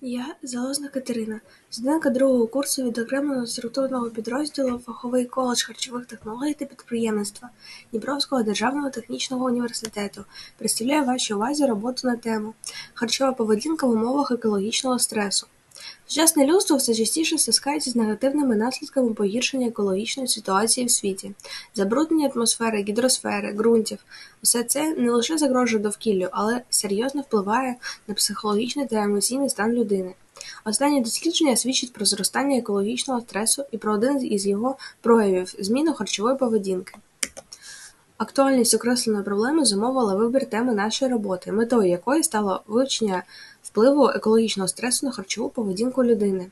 Я Залозна Катерина, студентка другого курсу відокремленого структурного підрозділу Фаховий коледж харчових технологій та підприємництва Дніпровського державного технічного університету. Представляю вашій увазі роботу на тему Харчова поведінка в умовах екологічного стресу. Сучасне людство все частіше стискається з негативними наслідками погіршення екологічної ситуації в світі, забруднення атмосфери, гідросфери, ґрунтів. Усе це не лише загрожує довкіллю, але серйозно впливає на психологічний та емоційний стан людини. Останні дослідження свідчать про зростання екологічного стресу і про один із його проявів зміну харчової поведінки. Актуальність окресленої проблеми зумовила вибір теми нашої роботи, метою якої стало вивчення впливу екологічного стресу на харчову поведінку людини.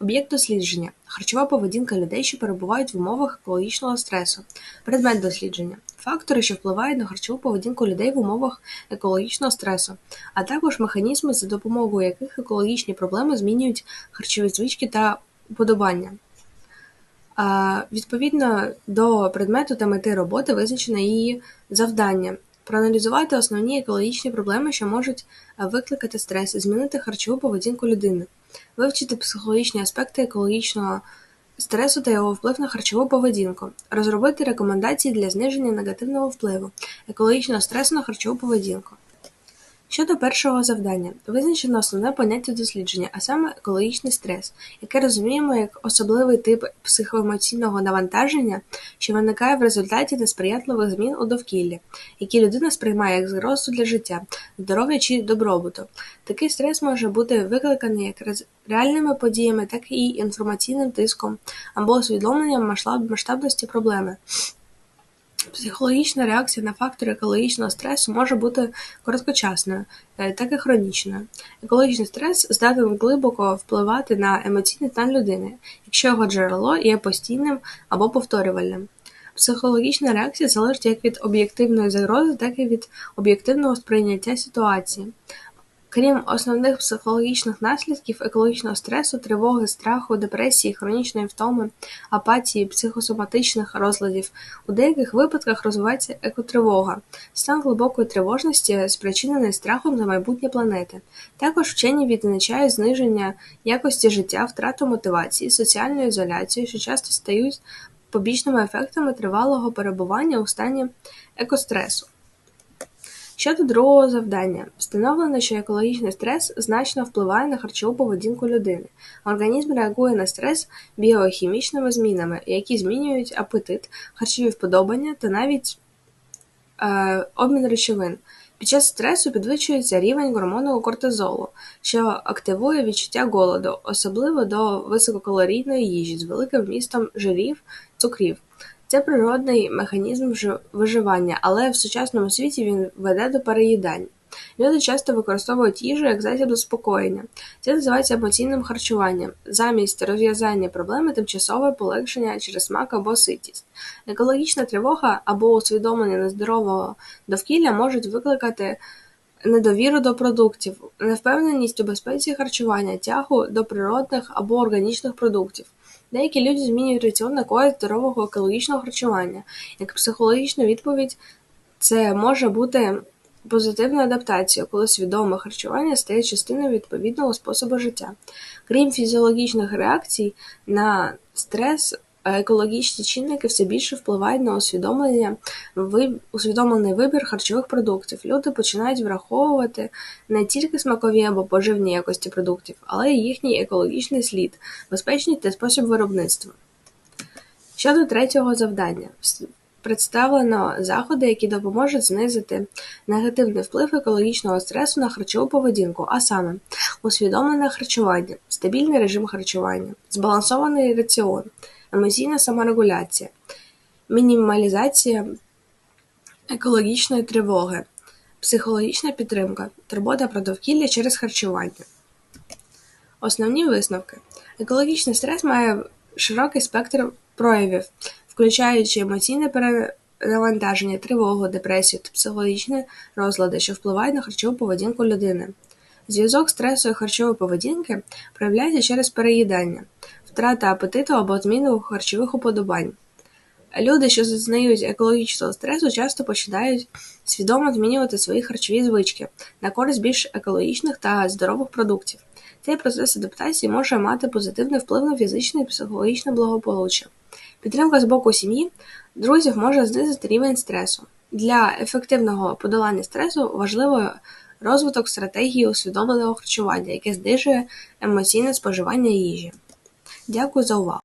Об'єкт дослідження харчова поведінка людей, що перебувають в умовах екологічного стресу. Предмет дослідження фактори, що впливають на харчову поведінку людей в умовах екологічного стресу, а також механізми, за допомогою яких екологічні проблеми змінюють харчові звички та уподобання. Відповідно до предмету та мети роботи визначено її завдання проаналізувати основні екологічні проблеми, що можуть викликати стрес, змінити харчову поведінку людини, вивчити психологічні аспекти екологічного стресу та його вплив на харчову поведінку, розробити рекомендації для зниження негативного впливу екологічного стресу на харчову поведінку. Щодо першого завдання, визначено основне поняття дослідження, а саме екологічний стрес, яке розуміємо як особливий тип психоемоційного навантаження, що виникає в результаті несприятливих змін у довкіллі, які людина сприймає як загрозу для життя, здоров'я чи добробуту. Такий стрес може бути викликаний як реальними подіями, так і інформаційним тиском або усвідомленням масштабності проблеми. Психологічна реакція на фактори екологічного стресу може бути короткочасною, е, так і хронічною. Екологічний стрес здатен глибоко впливати на емоційний стан людини, якщо його джерело є постійним або повторювальним. Психологічна реакція залежить як від об'єктивної загрози, так і від об'єктивного сприйняття ситуації. Крім основних психологічних наслідків екологічного стресу, тривоги, страху, депресії, хронічної втоми, апатії, психосоматичних розладів, у деяких випадках розвивається екотривога, стан глибокої тривожності, спричинений страхом за майбутнє планети. Також вчені відзначають зниження якості життя, втрату мотивації, соціальну ізоляцію, що часто стають побічними ефектами тривалого перебування у стані екостресу. Щодо другого завдання, встановлено, що екологічний стрес значно впливає на харчову поведінку людини. Організм реагує на стрес біохімічними змінами, які змінюють апетит, харчові вподобання та навіть е, обмін речовин. Під час стресу підвищується рівень гормону кортизолу, що активує відчуття голоду, особливо до висококалорійної їжі з великим вмістом жирів, цукрів. Це природний механізм виживання, але в сучасному світі він веде до переїдань. Люди часто використовують їжу як засіб заспокоєння. Це називається емоційним харчуванням, замість розв'язання проблеми тимчасове полегшення через смак або ситість. Екологічна тривога або усвідомлення нездорового довкілля можуть викликати недовіру до продуктів, невпевненість у безпеці харчування, тягу до природних або органічних продуктів. Деякі люди змінюють раціон на користь здорового екологічного харчування. Як психологічна відповідь, це може бути позитивною адаптацією, коли свідоме харчування стає частиною відповідного способу життя. Крім фізіологічних реакцій на стрес, екологічні чинники все більше впливають на усвідомлення усвідомлений вибір харчових продуктів. Люди починають враховувати не тільки смакові або поживні якості продуктів, але й їхній екологічний слід, безпечність та спосіб виробництва. Щодо третього завдання. Представлено заходи, які допоможуть знизити негативний вплив екологічного стресу на харчову поведінку, а саме усвідомлене харчування, стабільний режим харчування, збалансований раціон, емоційна саморегуляція, мінімалізація екологічної тривоги, психологічна підтримка, турбота про довкілля через харчування. Основні висновки. Екологічний стрес має широкий спектр проявів, включаючи емоційне перевантаження, тривогу, депресію та психологічні розлади, що впливають на харчову поведінку людини. Зв'язок стресу і харчової поведінки проявляється через переїдання, втрата апетиту або зміну харчових уподобань, Люди, що зазнають екологічного стресу, часто починають свідомо змінювати свої харчові звички на користь більш екологічних та здорових продуктів. Цей процес адаптації може мати позитивний вплив на фізичне і психологічне благополуччя. Підтримка з боку сім'ї, друзів може знизити рівень стресу. Для ефективного подолання стресу важливо розвиток стратегії усвідомленого харчування, яке знижує емоційне споживання їжі. Дякую за увагу!